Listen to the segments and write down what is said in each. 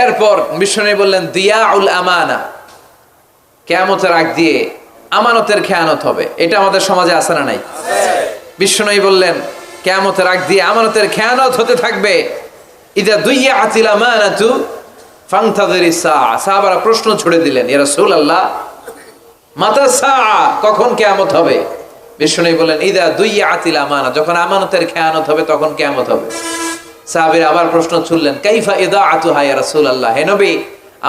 এরপর বিষ্ণু বললেন দিয়া উল আমানা। কেয়ামতের আগ দিয়ে আমানতের খেয়ানত হবে। এটা আমাদের সমাজে আছে না নাই? বিষ্ণু বললেন, কেয়ামতের আগ দিয়ে আমানতের খেয়ানত হতে থাকবে। ইদা দুইয়া আতিল আমানাতু ফাংতাদের সাহাবারা প্রশ্ন ছুড়ে দিলেন এরা সুল আল্লাহ মাতা সা কখন কেয়ামত হবে? বিষ্ণু বললেন, ইদা দুইয়া আতিল আমানা। যখন আমানতের খেয়ানত হবে, তখন কেয়ামত হবে। সাহাবীর আবার প্রশ্ন ছুড়লেন, কাইফা ইদা আতু হায়া রাসূলুল্লাহ? হে নবী,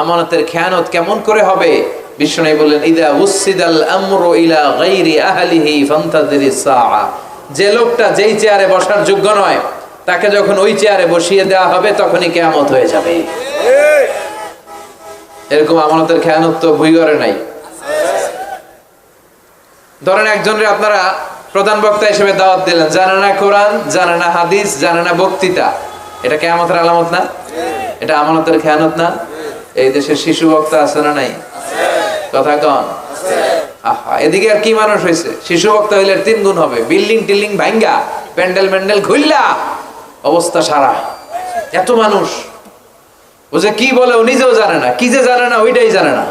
আমানতের খেয়ানত কেমন করে হবে? বিষ্ণু বললেন, ইদা উসিদাল আমরু ইলা গায়রি আহলিহি ফান্তাযিরিস সাআ। যে লোকটা যেই চেয়ারে বসার যোগ্য নয়, তাকে যখন ওই চেয়ারে বসিয়ে দেওয়া হবে, তখনই কেয়ামত হয়ে যাবে। এরকম আমানতের খেয়ানত তো ভুই করে নাই। ধরেন একজনের আপনারা প্রধান বক্তা হিসেবে দাওয়াত দিলেন, জানে না কোরআন, জানে না হাদিস, জানে না বক্তৃতা। এটা কেয়ামতের আলামত না? এটা আমানতের খেয়ানত না? এই দেশের শিশু বক্তা আছে না নাই? কথা কন। আহা, এদিকে আর কি মানুষ হয়েছে শিশু বক্তা হইলে তিন গুণ হবে। বিল্ডিং টিল্ডিং ভাঙ্গা প্যান্ডেল ম্যান্ডেল খুললা অবস্থা সারা। এত মানুষ। ও যে কি বলে ও নিজেও জানে না। কি যে জানে না, ওইটাই জানে না।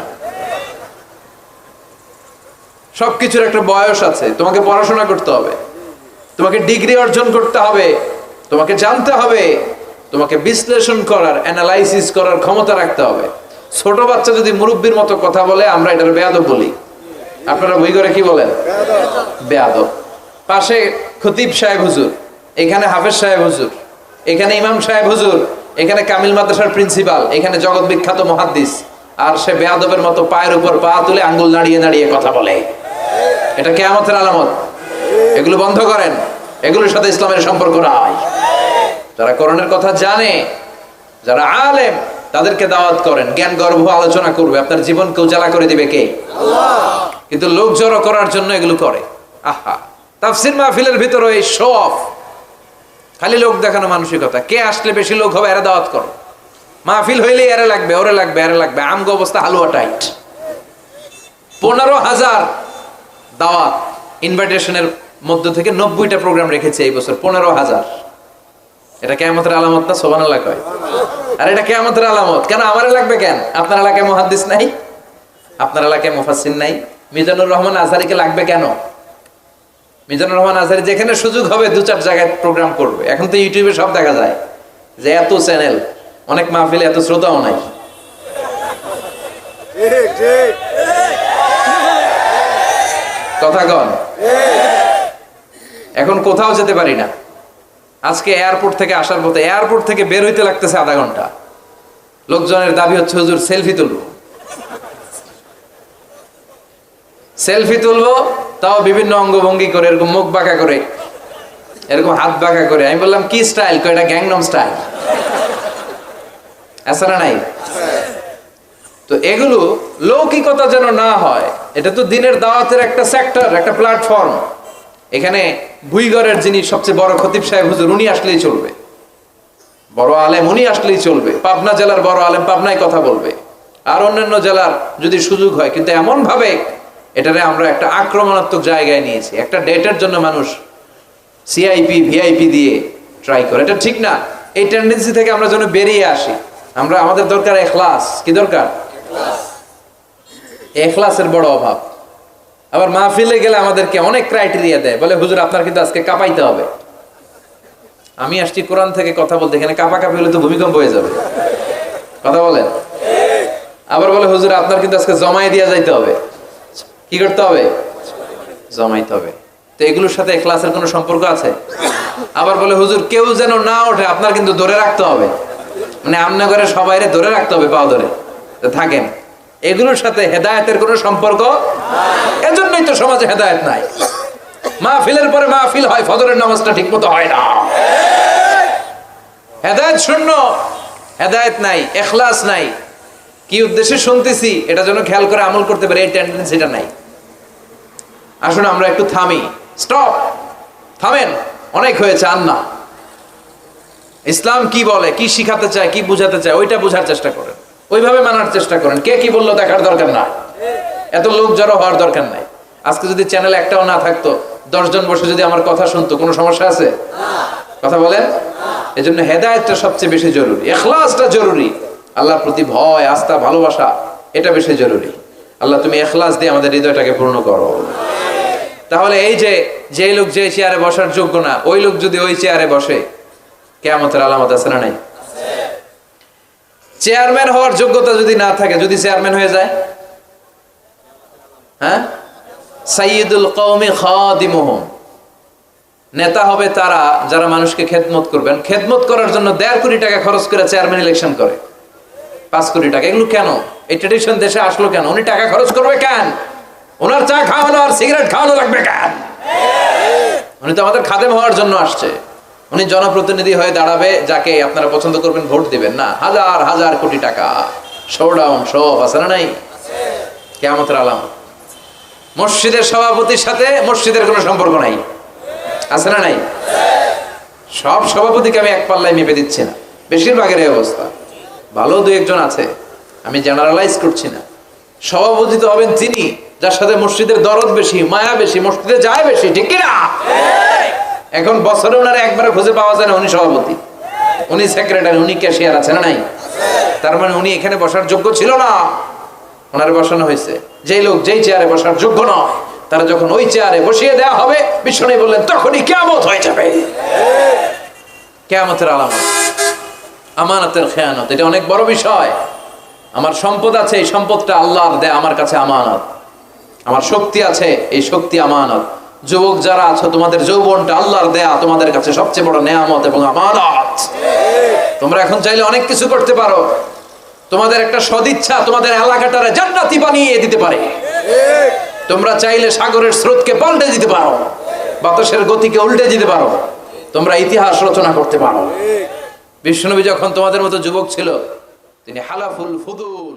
সবকিছুর একটা বয়স আছে। তোমাকে পড়াশোনা করতে হবে। তোমাকে ডিগ্রি অর্জন করতে হবে। তোমাকে জানতে হবে। তোমাকে বিশ্লেষণ করার অ্যানালাইসিস করার ক্ষমতা রাখতে হবে। ছোট বাচ্চা যদি মুরব্বীর মতো কথা বলে, আমরা এটার বেয়াদব বলি। আপনারা বই করে কি বলেন? বেয়াদব। পাশে খতিব সাহেব হুজুর, এখানে হাফেজ সাহেব হুজুর, এখানে ইমাম সাহেব হুজুর, এখানে কামিল মাদ্রাসার প্রিন্সিপাল, এখানে জগৎ বিখ্যাত মহাদ্দিস। আর সে বেয়াদবের মতো পায়ের উপর পা তুলে আঙ্গুল নাড়িয়ে নাড়িয়ে কথা বলে। এটা কেয়ামতের আলামত। এগুলো বন্ধ করেন। এগুলোর সাথে ইসলামের সম্পর্ক নাই। যারা করণের কথা জানে, যারা আলেম, তাদেরকে দাওয়াত করেন। জ্ঞান গর্ভ আলোচনা করবে। আপনার জীবনকে উজালা করে দিবে কে? কিন্তু লোক জড়ো করার জন্য এগুলো করে। আহা! তাফসির মাহফিলের ভিতরে এই শো অফ খালি লোক দেখানো মানসিকতা। কে আসলে বেশি লোক হবে, এরা দাওয়াত করো। মাহফিল হইলে এরা লাগবে, ওরে লাগবে, এরা লাগবে। আমগো অবস্থা হালুয়া টাইট। পনেরো হাজার দাওয়াত। ইনভাইটেশনের মধ্য থেকে নব্বইটা প্রোগ্রাম রেখেছে এই বছর, পনেরো হাজার। এটা কেমতের আলামত না? সোবান এলাকা হয় আর এটা কেমতের আলামত। কেন আমার লাগবে কেন? আপনার এলাকায় মহাদ্দিস নাই? আপনার এলাকায় মুফাসিন নাই? মিজানুর রহমান আজহারিকে লাগবে কেন? মিজানুর রহমান আজহারি যেখানে সুযোগ হবে, দু চার জায়গায় প্রোগ্রাম করবে। এখন তো ইউটিউবে সব দেখা যায় যে এত চ্যানেল অনেক মাহফিলে এত শ্রোতাও নাই। কথা কন। এখন কোথাও যেতে পারি না। আজকে এয়ারপোর্ট থেকে আসার পথে এয়ারপোর্ট থেকে বের হইতে লাগতেছে আধা ঘণ্টা। লোকজনের দাবি হচ্ছে, হুজুর সেলফি তুলবো। সেলফি তুলবো, তাও বিভিন্ন অঙ্গভঙ্গি করে, এরকম মুখ বাঁকা করে, এরকম হাত বাঁকা করে। আমি বললাম, কি স্টাইল এটা গ্যাংনম স্টাইল আছে নাই তো এগুলো লৌকিকতা যেন না হয়, এটা তো দিনের দাওয়াতের একটা সেক্টর একটা প্ল্যাটফর্ম এখানে ভুইগড়ের যিনি সবচেয়ে বড় খতিব সাহেব, হুজুর, উনি আসলেই চলবে। বড় আলেম, উনি আসলেই চলবে। পাবনা জেলার বড় আলেম পাবনায় কথা বলবে। আর অন্যান্য জেলার যদি সুযোগ হয়, কিন্তু এমন ভাবে এটারে আমরা একটা আক্রমণাত্মক জায়গায় নিয়েছি। একটা ডেটের জন্য মানুষ সিআইপি ভিআইপি দিয়ে ট্রাই করে। এটা ঠিক না। এই টেন্ডেন্সি থেকে আমরা যেন বেরিয়ে আসি। আমরা, আমাদের দরকার এখলাস। কি দরকার? এখলাসের বড় অভাব। আবার মাহফিলে গেলে আমাদেরকে অনেক ক্রাইটেরিয়া দেয়। বলে, হুজুর, আপনার কিন্তু আজকে কাঁপাইতে হবে। আমি আসছি কোরআন থেকে কথা বলতে, এখানে কাপা কাপি হলে তো ভূমিকম্প হয়ে যাবে। কথা বলেন? আবার বলে, হুজুর, আপনার কিন্তু আজকে জমাই দিয়া যাইতে হবে। কি করতে হবে? জমাইতে হবে। তো এগুলোর সাথে ক্লাসের কোনো সম্পর্ক আছে? আবার বলে, হুজুর, কেউ যেন না ওঠে, আপনার কিন্তু ধরে রাখতে হবে। মানে আমনা করে সবাই ধরে রাখতে হবে পাও ধরে। থাকেন। এগুলোর সাথে হেদায়েতের কোনো সম্পর্ক এজন্যই তো সমাজে হেদায়েত নাই। মাহফিলের পরে মাহফিল হয়, ফজরের নামাজটা ঠিক মতো হয় না। হেদায়েত শূন্য, হেদায়েত নাই, এখলাস নাই। কি উদ্দেশ্যে শুনতেছি? এটা যেন খেয়াল করে আমল করতে পারে, এই টেন্ডেন্সিটা নাই। আসুন আমরা একটু থামি। স্টপ থামেন, অনেক হয়েছে আন্না ইসলাম কি বলে, কি শিখাতে চায়, কি বুঝাতে চায়, ওইটা বোঝার চেষ্টা করেন। ওইভাবে মানার চেষ্টা করেন। কে কি বলল দেখার দরকার না এত লোক জড়ো হওয়ার দরকার নাই। আজকে যদি চ্যানেল একটাও না থাকতো, দশজন বসে যদি আমার কথা শুনতো, কোনো সমস্যা আছে? কথা বলেন? এই জন্য হেদায়তটা সবচেয়ে বেশি জরুরি। এখলাসটা জরুরি। আল্লাহর প্রতি ভয়, আস্থা, ভালোবাসা, এটা বেশি জরুরি। আল্লাহ, তুমি এখলাস দিয়ে আমাদের হৃদয়টাকে পূর্ণ করো। তাহলে এই যে যে লোক যে চেয়ারে বসার যোগ্য না, ওই লোক যদি ওই চেয়ারে বসে কেমতের আলামত আছে না নাই? চেয়ারম্যান হওয়ার যোগ্যতা যদি না থাকে, যদি চেয়ারম্যান হয়ে যায়? হ্যাঁ? সাইয়দুল কৌমি খাদিমুহুম। নেতা হবে তারা, যারা মানুষকে খেদমত করবেন। খেদমত করার জন্য দেড় কোটি টাকা খরচ করে চেয়ারম্যান ইলেকশন করে। পাঁচ কোটি টাকা। এগুলো কেন? এই ট্রেডিশন দেশে আসলো কেন? উনি টাকা খরচ করবে কেন? ওনার চা খাওয়ানো আর সিগারেট খাওয়ানো লাগবে কেন? উনি তো আমাদের খাদেম হওয়ার জন্য আসছে। উনি জনপ্রতিনিধি হয়ে দাঁড়াবে, যাকে আপনারা পছন্দ করবেন ভোট দিবেন না। হাজার হাজার কোটি টাকা। শোডাউন সব আছে না নাই? কেমতের আলাম মসজিদের সভাপতির সাথে মসজিদের কোনো সম্পর্ক নাই। আছে না নাই? সব সভাপতিকে আমি এক পাল্লায় মেপে দিচ্ছি না। বেশিরভাগের এই অবস্থা। ভালো দু একজন আছে। আমি জেনারেলাইজ করছি না। সভাপতি তো হবেন তিনি, যার সাথে মসজিদের দরদ বেশি, মায়া বেশি, মসজিদে যায় বেশি, ঠিক কিনা? এখন বছরে ওনার একবারে খুঁজে পাওয়া যায় না, উনি সভাপতি। উনি সেক্রেটারি উনি ক্যাশিয়ার আছে না নাই? তার মানে উনি এখানে বসার যোগ্য ছিল না। ওনারে বসানো হয়েছে। যেই লোক যেই চেয়ারে বসার যোগ্য নয়, তারা যখন ওই চেয়ারে বসিয়ে দেওয়া হবে বিষ্ণু বললেন, তখনই কেমত হয়ে যাবে। কেয়ামতের আলামত। আমানতের খেয়ানত, এটা অনেক বড় বিষয়। আমার সম্পদ আছে, এই সম্পদটা আল্লাহর দেয়, আমার কাছে আমানত। আমার শক্তি আছে, এই শক্তি আমানত। যুবক যারা আছো, তোমাদের যৌবনটা আল্লাহর দেয়া তোমাদের কাছে সবচেয়ে বড় নেয়ামত এবং আমানত। তোমরা এখন চাইলে অনেক কিছু করতে পারো। তোমাদের একটা সদিচ্ছা তোমাদের এলাকাটারে জান্নাতি বানিয়ে দিতে পারে। তোমরা চাইলে সাগরের স্রোতকে পাল্টে দিতে পারো, বাতাসের গতিকে উল্টে দিতে পারো। তোমরা ইতিহাস রচনা করতে পারো। বিষ্ণুনবী যখন তোমাদের মতো যুবক ছিল, তিনি হালাফুল ফুদুল।